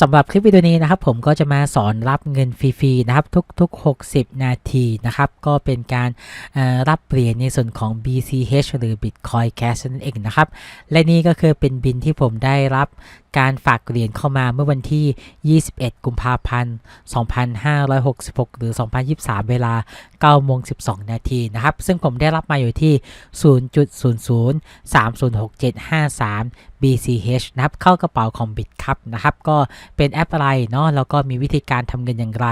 สำหรับคลิปวิดีโอนี้นะครับผมก็จะมาสอนรับเงินฟรีๆนะครับทุกๆ 60 นาทีนะครับก็เป็นการรับเหรียญในส่วนของ BCH หรือ Bitcoin Cash นั่นเองนะครับและนี่ก็คือเป็นบินที่ผมได้รับ การฝากเหรียญเข้ามาเมื่อวันที่ 21 กุมภาพันธ์ 2566 หรือ 2023 เวลา9โมง12 นาทีนะครับ ซึ่งผมได้รับมาอยู่ที่ 0.00306753 BCH นะครับเข้ากระเป๋าของ Bit ครับนะครับก็เป็นแอปอะไรเนาะแล้วก็มีวิธีการทำเงินอย่างไร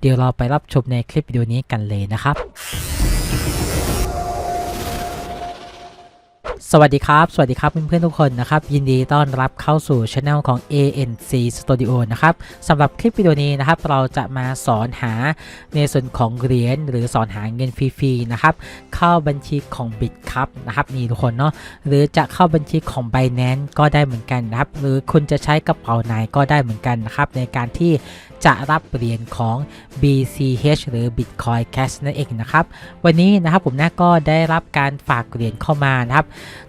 เดี๋ยวเราไปรับชมในคลิปวิดีโอนี้กันเลยนะครับสวัสดีครับ สวัสดีครับเพื่อนๆทุกคนนะครับ ยินดีต้อนรับเข้าสู่ช anel ของ ANC Studio นะครับสำหรับคลิปวิดีโอนี้นะครับ เราจะมาสอนหาในส่วนของเหรียญหรือสอนหาเงินฟรีๆนะครับ เข้าบัญชีของ Bit ครับนะครับนี่ทุกคนเนาะหรือจะเข้าบัญชีของ Binance ก็ได้เหมือนกันนะครับ หรือคุณจะใช้กระเป๋าไหนก็ได้เหมือนกันนะครับในการที่จะรับเหรียญของ BCH หรือ Bitcoin Cash นั่นเองนะครับวันนี้นะครับผมนะก็ได้รับการฝากเหรียญเข้ามานะครับ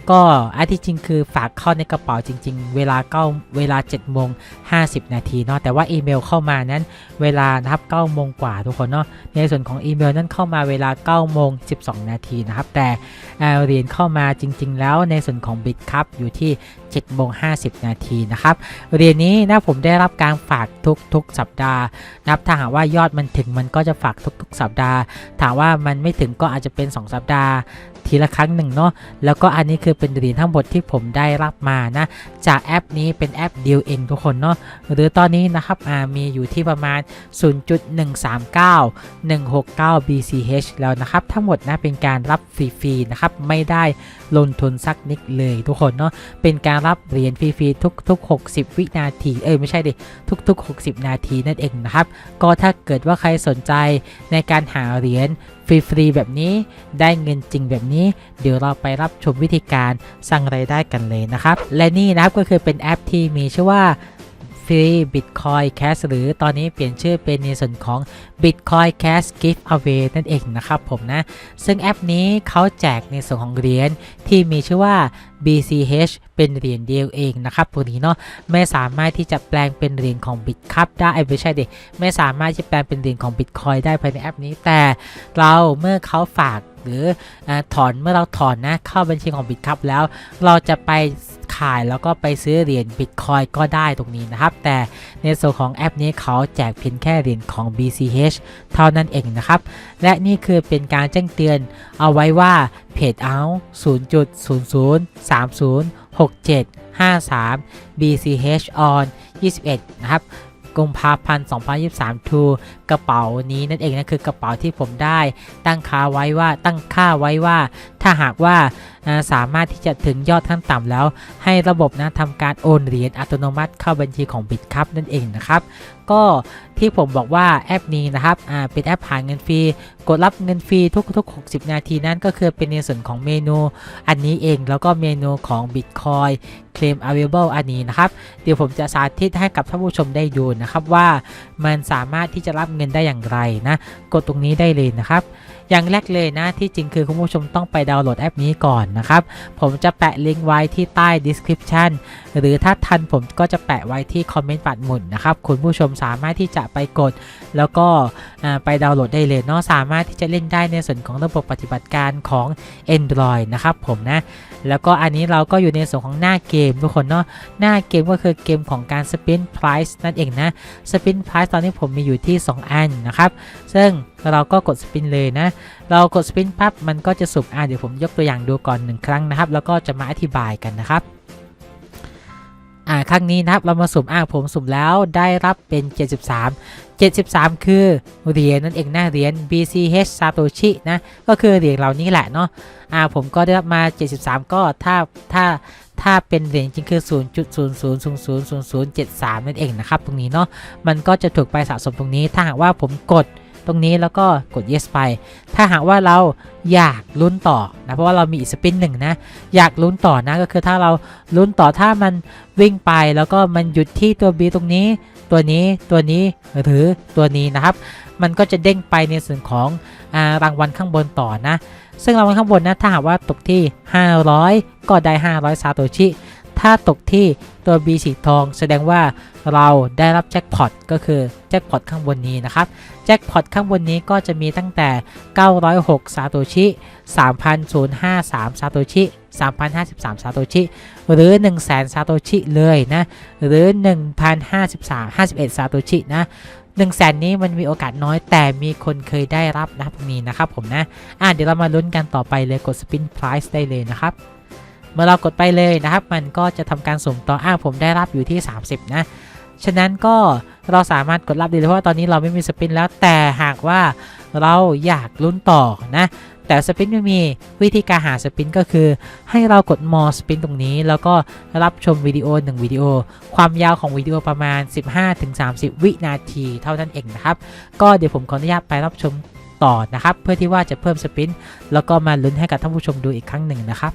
ก็อันที่จริงคือฝากเข้าในกระเป๋าจริง ๆ เวลา9เวลา7โมง50นาทีเนาะแต่ว่าอีเมลเข้ามานั้นเวลานะครับ9โมงกว่าทุกคนเนาะในส่วนของอีเมลนั้นเข้ามาเวลา9โมง12นาทีนะครับแต่เหรียญเข้ามาจริง ๆ แล้วในส่วนของ Bit ครับอยู่ที่7โมง50นาทีนะครับเหรียญนี้นะผมได้รับการฝากทุกๆสัปดาห์นะครับถ้าหากว่ายอดมันถึงมันก็จะฝากทุก ๆ สัปดาห์ ถามว่ามันไม่ถึงก็อาจจะเป็น 2 สัปดาห์ ทีละครั้งหนึ่งเนาะแล้วก็อันนี้คือเป็นเหรียญทั้งหมดที่ผมได้รับมานะจากแอปนี้เป็นแอปเดียวเองทุกคนเนาะหรือตอนนี้นะครับมีอยู่ที่ประมาณ 0.139 169 BCH แล้วนะครับทั้งหมดนะเป็นการรับฟรีๆนะครับไม่ได้ลงทุนสักนิดเลยทุกคนเนาะเป็นการรับเหรียญฟรีๆทุก ๆ 60 วินาทีเอ้ยไม่ใช่ดิทุก ๆ 60 นาทีนั่นเองนะครับก็ถ้าเกิดว่าใครสนใจในการหาเหรียญ ฟรีๆแบบนี้ได้เงินจริงแบบนี้ เดี๋ยวเราไปรับชมวิธีการสร้างรายได้กันเลยนะครับ และนี่นะครับก็คือเป็นแอปที่มีชื่อว่า Free Bitcoin Cash หรือตอนนี้เปลี่ยนชื่อเป็นในส่วนของ Bitcoin Cash Giveaway นั่นเองนะครับผมนะ ซึ่งแอปนี้เขาแจกในส่วนของเหรียญที่มีชื่อว่า BCH เป็นเหรียญเดียวเองนะครับตัวนี้เนาะไม่สามารถที่จะแปลงเป็นเหรียญของ Bit ครับได้ไม่ใช่ดิไม่สามารถที่แปลงเป็นเหรียญของ Bitcoin ได้ภายในแอปนี้แต่เราเมื่อเขาฝากหรืออถอนเมื่อเราถอนนะเข้าบัญชีของ Bit ครับแล้ว เราจะไป ขายแล้วก็ไปซื้อเหรียญ Bitcoin ก็ได้ตรงนี้นะครับ แต่ในส่วนของแอปนี้เขาแจกเพียงแค่เหรียญของ BCH เท่านั้นเองนะครับ และนี่คือเป็นการแจ้งเตือนเอาไว้ว่าเพจเอา0.00306753 BCH on 21 นะครับกุมภาพันธ์ 2023 to กระเป๋านี้นั่นเองนะคือกระเป๋าที่ผมได้ตั้งค่าไว้ว่าตั้งค่าไว้ว่า ถ้าหากว่าสามารถที่จะถึงยอดขั้นต่ำแล้ว ให้ระบบนะทำการโอนเหรียญอัตโนมัติเข้าบัญชีของ Bit ครับนั่นเองนะครับ ก็ที่ผมบอกว่าแอปนี้นะครับเป็นแอปหาเงินฟรีกดรับเงินฟรีทุกๆ 60 นาทีนั้นก็คือเป็นในส่วนของเมนูอันนี้เองแล้วก็เมนูของ Bitcoin Claim Available อันนี้นะครับ เดี๋ยวผมจะสาธิตให้กับท่านผู้ชมได้ดูนะครับว่ามันสามารถที่จะรับเงินได้อย่างไรนะ กดตรงนี้ได้เลยนะครับ อย่างแรกเลยนะที่จริงคือคุณผู้ชมต้องไปดาวน์โหลดแอปนี้ก่อนนะครับ ผมจะแปะลิงก์ไว้ที่ใต้ description หรือถ้าทันผมก็จะแปะไว้ที่คอมเมนต์ปัดหมุนนะครับ คุณผู้ชมสามารถที่จะไปกด แล้วก็ไปดาวน์โหลดได้เลยเนาะสามารถที่จะเล่นได้ในส่วนของระบบปฏิบัติการของ Android นะครับผมนะ แล้วก็อันนี้เราก็อยู่ในส่วนของหน้าเกมทุกคนเนาะหน้าเกมก็คือเกมของการ Spin Price นั่นเองนะ Spin Price ตอนนี้ผมมีอยู่ที่ 2 อันนะครับ ซึ่งเราก็กด Spin เลยนะ เรากด Spin ปั๊บมันก็จะสุ่มอ่าเดี๋ยวผมยกตัวอย่างดูก่อนหนึ่งครั้งนะครับ แล้วก็จะมาอธิบายกันนะครับอ่าครั้งนี้นะครับเรามาสุ่มอ่าผมสุ่มแล้วได้รับเป็น 73 73 คือเหรียญนั่นเองนะเหรียญ BCH Satoshi นะก็คือเหรียญเหล่านี้แหละเนาะอ่าผมก็ได้รับมา 73 ก็ถ้าถ้าถ้าเป็นเหรียญจริงคือ 0.00000073 นั่นเองนะครับตรงนี้เนาะมันก็จะถูกไปสะสมตรงนี้ถ้าหากว่าผมกด รงนี้แล้วก็กด yes ไป ถ้าหากว่าเราอยากลุ้นต่อนะเพราะว่าเรามีอีกสปินหนึ่งนะอยากลุ้นต่อนะก็คือถ้าเราลุ้นต่อถ้ามันวิ่งไปแล้วก็มันหยุดที่ตัว B ตรงนี้ ตัวนี้ตัวนี้หรือตัวนี้นะครับ มันก็จะเด้งไปในส่วนของอารางวัลข้างบนต่อนะ ซึ่งรางวัลข้างบนนะถ้าหากว่าตกที่ 500 ก็ได้ 500 ซาโตชิ ถ้าตกที่ตัว B สีทอง แสดงว่าเราได้รับแจ็คพอตก็คือแจ็คพอตข้างบนนี้นะครับ แจ็คพอตข้างบนนี้ก็จะมีตั้งแต่ 906 ซาโตชิ 3,053 ซาโตชิ 3,053 ซาโตชิ หรือ 100,000 ซาโตชิเลยนะ หรือ 1,053 51 ซาโตชินะ1 0 0 0 0แสนนี้มันมีโอกาสน้อยแต่มีคนเคยได้รับนะครับตรงนี้นะครับผมนะ อะเดี๋ยวเรามาลุ้นกันต่อไปเลยกด spin price ได้เลยนะครับ เมื่อเรากดไปเลยนะครับ มันก็จะทำการสุ่มต่ออะผมได้รับอยู่ที่ 30 นะ ฉะนั้นก็เราสามารถกดรับได้เลยเพราะว่าตอนนี้เราไม่มีสปินแล้วแต่หากว่าเราอยากลุ้นต่อนะแต่สปินไม่มีวิธีการหาสปินก็คือ ให้เรากด more spin ตรงนี้ แล้วก็รับชมวิดีโอ 1 วิดีโอ ความยาวของวิดีโอประมาณ 15-30 วินาทีเท่านั้นเองนะครับ ก็เดี๋ยวผมขออนุญาตไปรับชมต่อนะครับ เพื่อที่ว่าจะเพิ่มสปินแล้วก็มาลุ้นให้กับท่านผู้ชมดูอีกครั้งหนึ่งนะครับ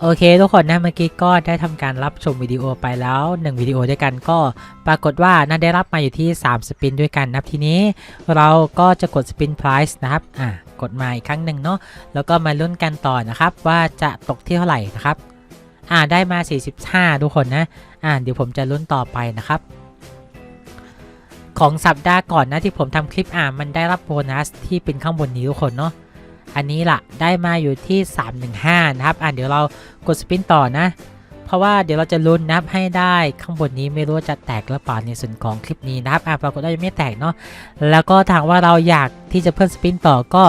โอเคทุกคนนะเมื่อกี้ก็ได้ทำการรับชมวิดีโอไปแล้ว 1 วิดีโอด้วยกันก็ปรากฏว่าน่าได้รับมาอยู่ที่ 3 สปินด้วยกันนะครับทีนี้เราก็จะกดสปินไพรส์นะครับอ่ากดมาอีกครั้งหนึ่งเนาะแล้วก็มาลุ้นกันต่อนะครับ ว่าจะตกที่เท่าไหร่นะครับอ่าได้มา 45 ทุกคนนะอ่าเดี๋ยวผมจะลุ้นต่อไปนะครับ ของสัปดาห์ก่อนนะที่ผมทำคลิปอ่ามันได้รับโบนัสที่เป็นข้างบนนี้ทุกคนเนาะ อันนี้ล่ะได้มาอยู่ที่ 315 นะครับ อะเดี๋ยวเรากดสปินต่อนะ เพราะว่าเดี๋ยวเราจะลุ้นนะครับให้ได้ข้างบนนี้ไม่รู้จะแตกหรือเปล่าในส่วนของคลิปนี้นะครับ อะปรากฏว่ายังไม่แตกเนาะ แล้วก็ถามว่าเราอยากที่จะเพิ่มสปินต่อก็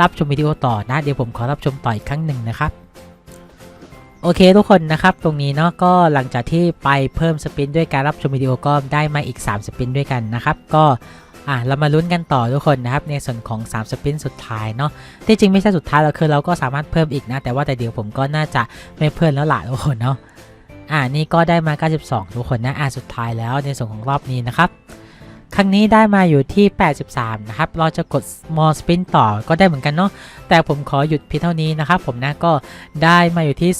รับชมวิดีโอต่อนะ เดี๋ยวผมขอรับชมต่ออีกครั้งหนึ่งนะครับโอเคทุกคนนะครับ ตรงนี้เนาะก็หลังจากที่ไปเพิ่มสปินด้วยการรับชมวิดีโอก็ได้มาอีก 3 สปินด้วยกันนะครับ ก็ อะเรามาลุ้นกันต่อทุกคนนะครับในส่วนของ 3 สปินสุดท้ายเนาะที่จริงไม่ใช่สุดท้ายเราคือเราก็สามารถเพิ่มอีกนะ แต่ว่าแต่เดี๋ยวผมก็น่าจะไม่เพิ่มแล้วล่ะทุกคนเนาะอ่านี่ก็ได้มา 92 ทุกคนนะอ่าสุดท้ายแล้วในส่วนของรอบนี้นะครับครั้งนี้ได้มาอยู่ที่ 83 นะครับ เราจะกด small spin ต่อก็ได้เหมือนกันเนาะ แต่ผมขอหยุดเพียงเท่านี้นะครับ ผมนะก็ได้มาอยู่ที่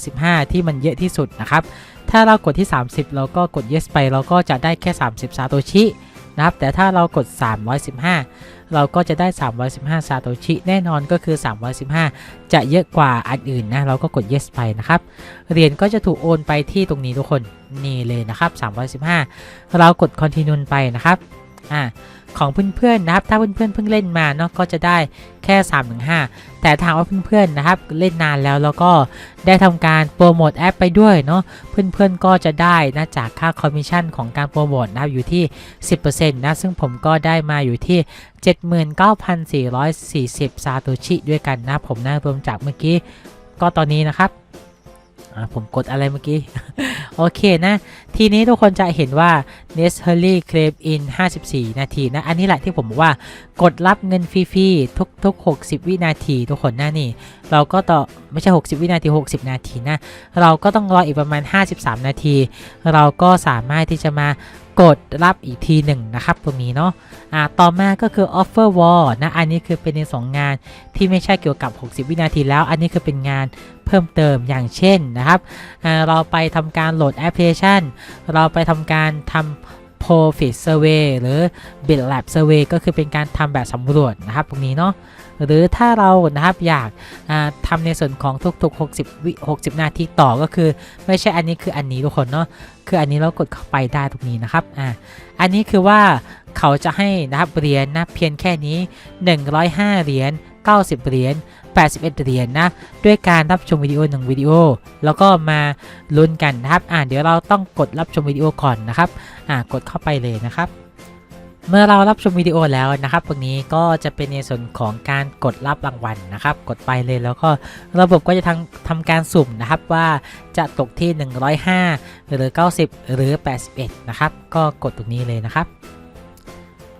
315 ที่มันเยอะที่สุดนะครับ ถ้าเรากดที่ 30 เราก็กด yes ไปเราก็จะได้แค่ 30 ซาโตชิ นะครับ แต่ถ้าเรากด 315 เราก็จะได้ 315 ซาโตชิ แน่นอนก็คือ 315 จะเยอะกว่าอันอื่นนะ เราก็กด yes ไปนะครับ เหรียญก็จะถูกโอนไปที่ตรงนี้ทุกคน นี่เลยนะครับ 315 เรากด continue ไปนะครับ อ่า ของเพื่อนๆนะครับ ถ้าเพื่อนๆเพิ่งเล่นมาเนาะก็จะได้แค่ 3-5 แต่ทางว่าเพื่อนๆนะครับเล่นนานแล้วแล้วก็ได้ทำการโปรโมทแอปไปด้วยเนาะเพื่อนๆก็จะได้นะจากค่าคอมมิชชั่นของการโปรโมทนะครับอยู่ที่ 10%นะซึ่งผมก็ได้มาอยู่ที่ 79,440 ซาโตชิด้วยกันนะผมนะรวมจากเมื่อกี้ก็ตอนนี้นะครับ ผมกดอะไรเมื่อกี้ โอเคนะ ทีนี้ทุกคนจะเห็นว่า n e s t l y Claim In 54 นาทีนะ อันนี้แหละที่ผมบอกว่ากดรับเงินฟรีๆทุกๆ 60 วินาที ทุกคนนะนี่ เราก็ต่อไม่ใช่ 60 วินาที 60 นาทีนะ เราก็ต้องรออีกประมาณ 53 นาที เราก็สามารถที่จะมาก กดรับอีกทีหนึ่งนะครับตรงนี้เนาะอ่าต่อมาก็คือ Offer Wall นะอันนี้คือเป็นในสองงานที่ไม่ใช่เกี่ยวกับ 60 วินาทีแล้ว อันนี้คือเป็นงานเพิ่มเติมอย่างเช่นนะครับอ่าเราไปทำการโหลดแอปพลิเคชัน เราไปทำการทำ Profit Survey หรือ Bit Lab Survey ก็คือเป็นการทำแบบสำรวจนะครับตรงนี้เนาะ หรือถ้าเรานะครับอยากทำในส่วนของทุกๆ 60วิ60 นาทีต่อก็คือ ไม่ใช่อันนี้คืออันนี้ทุกคนเนาะคืออันนี้เรากดเข้าไปได้ตรงนี้นะครับอ่าอันนี้คือว่าเขาจะให้นะครับเหรียญนะเพียงแค่นี้ 105 เหรียญ90 เหรียญ81 เหรียญนะด้วยการรับชมวิดีโอ1วิดีโอ แล้วก็มาลุ้นกันนะครับอ่าเดี๋ยวเราต้องกดรับชมวิดีโอก่อนนะครับอ่ากดเข้าไปเลยนะครับ เมื่อเรารับชมวิดีโอแล้วนะครับตรงนี้ก็จะเป็นในส่วนของการกดรับรางวัลนะครับ กดไปเลยแล้วก็ระบบก็จะทำทำการสุ่มนะครับว่าจะตกที่ 105 หรือ 90 หรือ 81 นะครับ ก็กดตรงนี้เลยนะครับ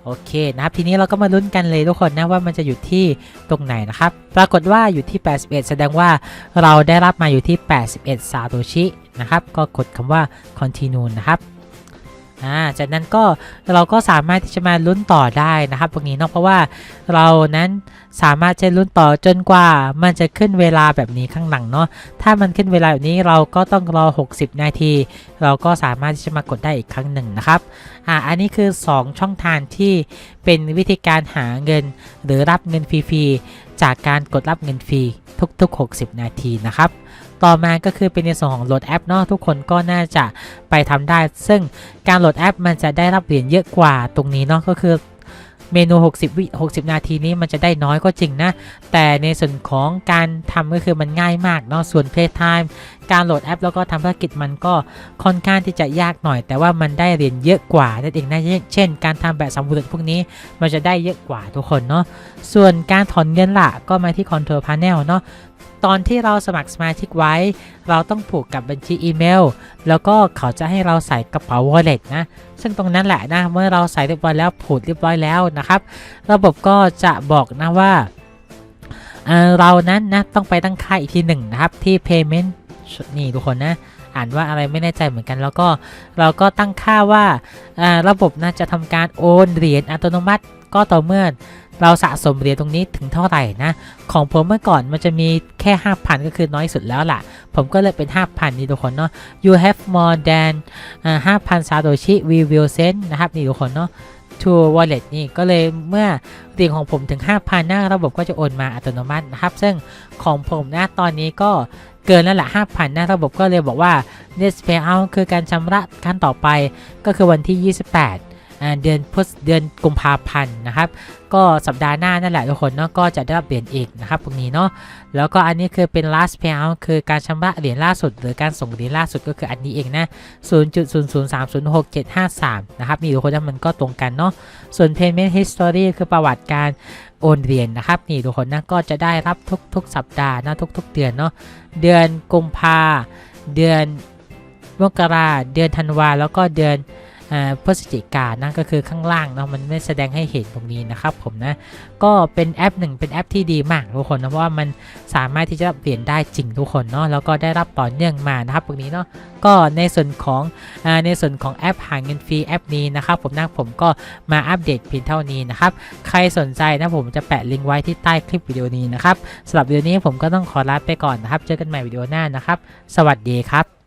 โอเคนะครับทีนี้เราก็มาลุ้นกันเลยทุกคนนะว่ามันจะอยู่ที่ตรงไหนนะครับ ปรากฏว่าอยู่ที่ 81 แสดงว่าเราได้รับมาอยู่ที่ 81 ซาโตชินะครับ ก็กดคำว่า continue นะครับ อ่าจากนั้นก็เราก็สามารถที่จะมาลุ้นต่อได้นะครับตรงนี้เนาะเพราะว่าเรานั้นสามารถจะลุ้นต่อจนกว่ามันจะขึ้นเวลาแบบนี้ข้างหลังเนาะถ้ามันขึ้นเวลาแบบนี้เราก็ต้องรอ 60 นาที เราก็สามารถที่จะมากดได้อีกครั้งหนึ่งนะครับอ่าอันนี้คือ 2 ช่องทางที่เป็นวิธีการหาเงิน หรือรับเงินฟรีๆจากการกดรับเงินฟรีทุกๆ 60 นาทีนะครับ ต่อมาก็คือเป็นในส่วนของโหลดแอปเนาะทุกคนก็น่าจะไปทำได้ ซึ่งการโหลดแอปมันจะได้รับเหรียญเยอะกว่าตรงนี้เนาะก็คือเมนู 60 วิ 60 นาทีนี้มันจะได้น้อยก็จริงนะ แต่ในส่วนของการทำก็คือมันง่ายมากเนาะ ส่วน Playtime การโหลดแอป แล้วก็ทำภารกิจมันก็ค่อนข้างที่จะยากหน่อย แต่ว่ามันได้เรียญเยอะกว่านั่นเองนะเช่น การทำแบบสำรวจพวกนี้มันจะได้เยอะกว่าทุกคนเนาะส่วนการถอนเงินละก็มาที่ Control Panel เนาะตอนที่เราสมัครสมาชิกไว้ เราต้องผูกกับบัญชีอีเมล แล้วก็เขาจะให้เราใส่กระเป๋า wallet นะ ซึ่งตรงนั้นแหละนะ เมื่อเราใส่เรียบร้อยแล้วผูกเรียบร้อยแล้วนะครับ ระบบก็จะบอกนะว่า เรานั้นนะต้องไปตั้งค่าอีกทีหนึ่งนะครับที่ payment นี่ทุกคนนะ อ่านว่าอะไรไม่แน่ใจเหมือนกัน แล้วก็เราก็ตั้งค่าว่าระบบนะจะทำการโอนเหรียญอัตโนมัติ ก็ต่อเมื่อเราสะสมเหรียญตรงนี้ถึงเท่าไหร่นะ ของผมเมื่อก่อนมันจะมีแค่ 5,000 ก็คือน้อยสุดแล้วล่ะ ผมก็เลยเป็น 5,000 นี่ทุกคนเนาะ you have more than อ่า5,000 satoshi we will send นะครับนี่ทุกคนเนาะ to wallet นี่ก็เลยเมื่อเหรียญของผมถึง 5,000นะระบบก็จะโอนมาอัตโนมัตินะครับ ซึ่งของผมนะตอนนี้ก็ เกินแล้วละ5,000นะระบบก็เลยบอกว่า next payout คือการชำระขั้นต่อไปก็คือวันที่ 28เดือนพฤศเดือนกุมภาพันธ์นะครับก็สัปดาห์หน้านั่นแหละทุกคนเนาะก็จะได้รับเหรียญอีกนะครับตรงนี้เนาะแล้วก็อันนี้คือเป็น last payout คือการชำระเหรียญล่าสุด หรือการส่งเหรียญล่าสุดก็คืออันนี้เองนะ 0.00306753นะครับนี่ทุกคนมันก็ตรงกันเนาะส่วน payment history คือประวัติการ โอนเหรียญนะครับนี่ทุกคนนะก็จะได้รับทุกๆ สัปดาห์นะทุก ๆ เดือนเนาะเดือนกุมภาเดือนมกราเดือนธันวาแล้วก็เดือน พฤศจิกานนะก็คือข้างล่างเนาะมันไม่แสดงให้เห็นตรงนี้นะครับผมนะก็เป็นแอปหนึ่งเป็นแอปที่ดีมากทุกคนนะเพราะว่ามันสามารถที่จะเปลี่ยนได้จริงทุกคนเนาะแล้วก็ได้รับต่อเนื่องมานะครับตรงนี้เนาะก็ในส่วนของอ่าในส่วนของแอปหาเงินฟรีแอปนี้นะครับผมนะผมก็มาอัปเดตเพียงเท่านี้นะครับใครสนใจนะผมจะแปะลิงก์ไว้ที่ใต้คลิปวิดีโอนี้นะครับสำหรับวิดีโอนี้ผมก็ต้องขอลาไปก่อนนะครับเจอกันใหม่วิดีโอหน้านะครับ สวัสดีครับ